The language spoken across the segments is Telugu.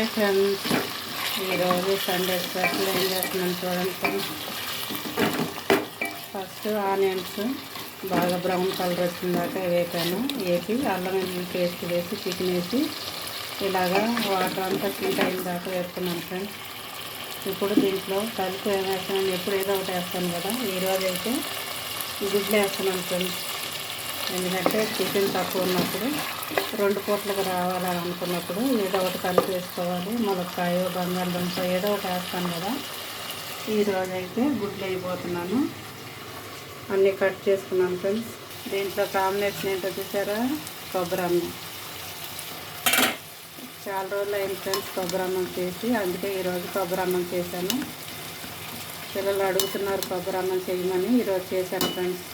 ఫ్రెండ్స్ ఈరోజు సండే స్పెషల్ ఏం చేస్తున్నాను చూడండి ఫ్రెండ్స్ ఫస్ట్ ఆనియన్స్ బాగా బ్రౌన్ కలర్ వచ్చిందాక వేపాను. వేపి అల్లం వెల్లుల్లి పేస్ట్ వేసి చికెన్ వేసి ఇలాగా వాటర్ అంతా సింక్ అయిన దాకా వేస్తున్నాను ఫ్రెండ్స్. ఇప్పుడు దీంట్లో కలుపు ఏం వేస్తాను ఎప్పుడు ఏదో ఒకటి వేస్తాను కదా. ఈరోజు అయితే గుడ్లు వేస్తున్నాను ఫ్రెండ్స్. ఎందుకంటే చికెన్ తక్కువ ఉన్నప్పుడు రెండు పూటలకు రావాలని అనుకున్నప్పుడు ఏదో ఒకటి కలిపి వేసుకోవాలి ములక్కాయ బంగాళదుంప ఏదో ఒకటి వేస్తాను కదా. ఈరోజు అయితే గుడ్లు అయిపోతున్నాను. అన్నీ కట్ చేసుకున్నాను ఫ్రెండ్స్. దీంట్లో కాంబినేషన్ ఏంటో చూసారా? కొబ్బరి అన్నం. చాలా రోజులు అయింది ఫ్రెండ్స్ కొబ్బరి అన్నం చేసి. అందుకే ఈరోజు కొబ్బరి అన్నం చేశాను. పిల్లలు అడుగుతున్నారు కొబ్బరి అన్నం చేయమని. ఈరోజు చేశాను ఫ్రెండ్స్.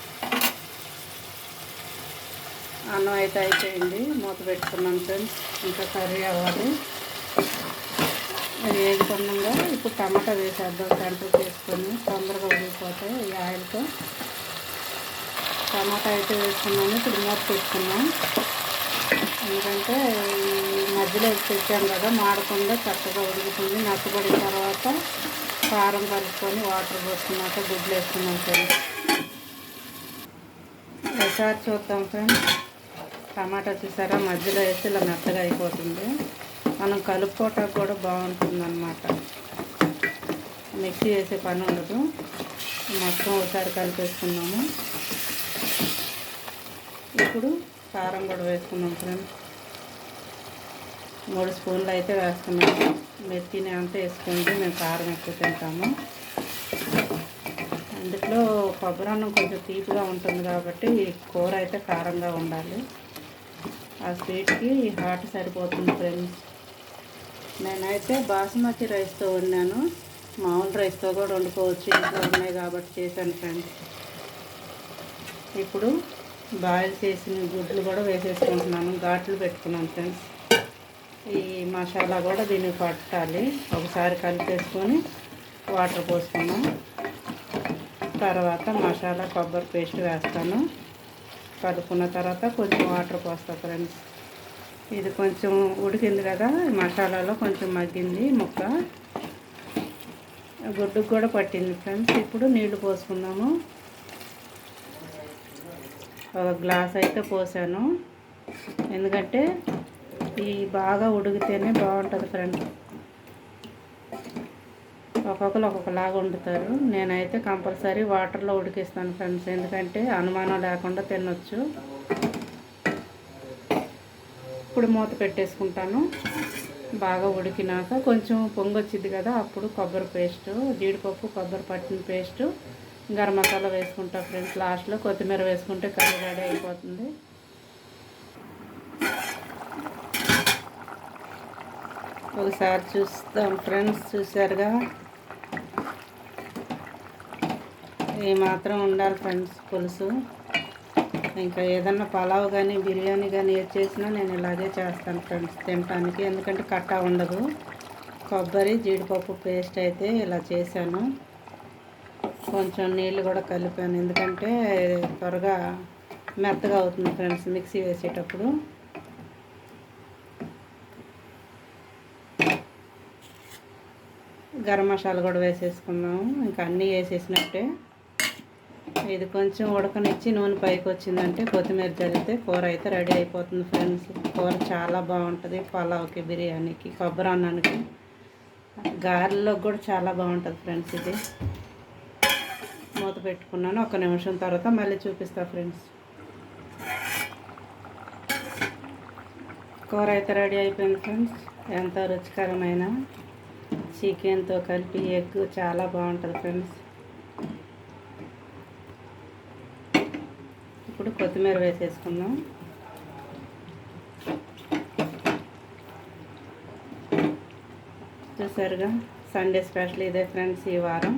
అన్నం అయితే అయిపోయింది. మూత పెట్టుకున్నాం ఫ్రెండ్స్. ఇంకా కర్రీ అవ్వాలి. అది వేగుతుండగా ఇప్పుడు టమాటా వేసేద్దాం సెంటర్ చేసుకొని. తొందరగా ఉడికిపోతాయి ఈ ఆయిల్తో. టమాటా అయితే వేసుకున్నాము ఇప్పుడు మూత పెట్టుకున్నాం. ఎందుకంటే మధ్యలో పెట్టాం కదా మాడకుండా చక్కగా ఉడుకుతుంది. నచ్చబడిన తర్వాత కారం కలుపుకొని వాటర్ పోసుకున్నాక గుడ్లు వేసుకున్నాం ఫ్రెండ్స్. ఒకసారి చూద్దాం ఫ్రెండ్స్. టమాటా చూసారా? మధ్యలో వేసి ఇలా మెత్తగా అయిపోతుంది. మనం కలుపుకోవటానికి కూడా బాగుంటుంది అనమాట మిక్సీ వేసే పని ఉండదు. మొత్తం ఒకసారి కలిపేసుకున్నాము ఇప్పుడు కారం కూడా వేసుకున్నాం ఫ్రెండ్స్. మూడు స్పూన్లు అయితే వేస్తున్నాము. మీరు తినే అంతా వేసుకుంటే మేము కారం ఎక్కువ తింటాము. అందులో కొబ్బరి అన్నం కొంచెం తీపిగా ఉంటుంది కాబట్టి కూర అయితే కారంగా ఉండాలి. ఆ స్వీట్కి హాట్ సరిపోతుంది ఫ్రెండ్స్. నేనైతే బాస్మతి రైస్తో వండాను. మామూలు రైస్తో కూడా వండుకోవచ్చు ఇంట్లో ఉన్నాయి కాబట్టి చేశాను ఫ్రెండ్స్. ఇప్పుడు బాయిల్ చేసిన గుడ్లు కూడా వేసేసుకుంటున్నాను. ఘాట్లు పెట్టుకున్నాను ఫ్రెండ్స్. ఈ మసాలా కూడా దీన్ని పట్టాలి. ఒకసారి కలిపేసుకొని వాటర్ పోసుకున్నాం తర్వాత మసాలా కొబ్బరి పేస్ట్ వేస్తాను. కలుపుకున్న తర్వాత కొంచెం వాటర్ పోస్తా ఫ్రెండ్స్. ఇది కొంచెం ఉడికింది కదా మసాలాలో కొంచెం మగ్గింది ముక్క. గుడ్డుకు కూడా పట్టింది ఫ్రెండ్స్. ఇప్పుడు నీళ్ళు పోసుకుందాము. ఒక గ్లాస్ అయితే పోసాను. ఎందుకంటే ఈ బాగా ఉడికితేనే బాగుంటుంది ఫ్రెండ్స్. ఒక్కొక్కరు ఒక్కొక్కలాగా వండుతారు. నేనైతే కంపల్సరీ వాటర్లో ఉడికిస్తాను ఫ్రెండ్స్. ఎందుకంటే అనుమానం లేకుండా తినొచ్చు. ఇప్పుడు మూత పెట్టేసుకుంటాను. బాగా ఉడికినాక కొంచెం పొంగొచ్చింది కదా అప్పుడు కొబ్బరి పేస్ట్ జీడిపప్పు కొబ్బరి పట్టిన పేస్ట్ గరం మసాలా వేసుకుంటా ఫ్రెండ్స్. లాస్ట్లో కొత్తిమీర వేసుకుంటే కర్రీ రెడీ అయిపోతుంది. ఒకసారి చూస్తాం ఫ్రెండ్స్ చూసారుగా ఈ మాత్రం ఉండాలి ఫ్రెండ్స్ పులుసు. ఇంకా ఏదన్నా పలావ్ కానీ బిర్యానీ కానీ ఏది చేసినా నేను ఇలాగే చేస్తాను ఫ్రెండ్స్ తినటానికి. ఎందుకంటే కట్ట ఉండదు. కొబ్బరి జీడిపప్పు పేస్ట్ అయితే ఇలా చేశాను. కొంచెం నీళ్ళు కూడా కలిపాను. ఎందుకంటే త్వరగా మెత్తగా అవుతుంది ఫ్రెండ్స్ మిక్సీ వేసేటప్పుడు. గరం మసాలా కూడా వేసేసుకున్నాము ఇంకా అన్నీ వేసేసినట్టే. ఇది కొంచెం ఉడకనిచ్చి నూనె పైకి వచ్చిందంటే కొత్తిమీర చల్లితే కూర అయితే రెడీ అయిపోతుంది ఫ్రెండ్స్. కూర చాలా బాగుంటుంది. పలావ్కి బిర్యానీకి కొబ్బరి అన్నానికి గారెల్లో కూడా చాలా బాగుంటుంది ఫ్రెండ్స్ ఇది. మూత పెట్టుకున్నాను. ఒక నిమిషం తర్వాత మళ్ళీ చూపిస్తా ఫ్రెండ్స్. కూర అయితే రెడీ అయిపోయింది ఫ్రెండ్స్. ఎంతో రుచికరమైన చికెన్తో కలిపి ఎగ్ చాలా బాగుంటుంది ఫ్రెండ్స్. ఇప్పుడు కొత్తిమీర వేసేసుకుందాం. చూసారుగా సండే స్పెషల్ ఇదే ఫ్రెండ్స్ ఈ వారం.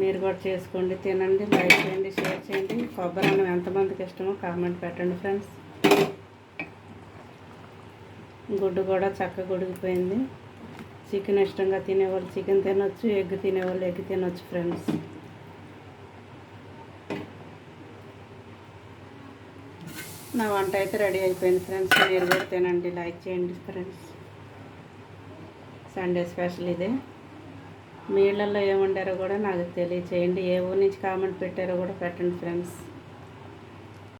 మీరు కూడా చేసుకోండి తినండి లైక్ చేయండి షేర్ చేయండి. కొబ్బరి అన్నం ఎంతమందికి ఇష్టమో కామెంట్ పెట్టండి ఫ్రెండ్స్ గుడ్డు కూడా చక్కగా ఉడికిపోయింది. చికెన్ ఇష్టంగా తినేవాళ్ళు చికెన్ తినొచ్చు ఎగ్ తినేవాళ్ళు ఎగ్ తినొచ్చు ఫ్రెండ్స్ నా వంట అయితే రెడీ అయిపోయింది ఫ్రెండ్స్. మీరు కూడా తినండి లైక్ చేయండి ఫ్రెండ్స్. సండే స్పెషల్ ఇదే. మీ ఇళ్ళల్లో ఏముండారో కూడా నాకు తెలియచేయండి. ఏ ఊరి నుంచి కామెంట్ పెట్టారో కూడా పెట్టండి ఫ్రెండ్స్.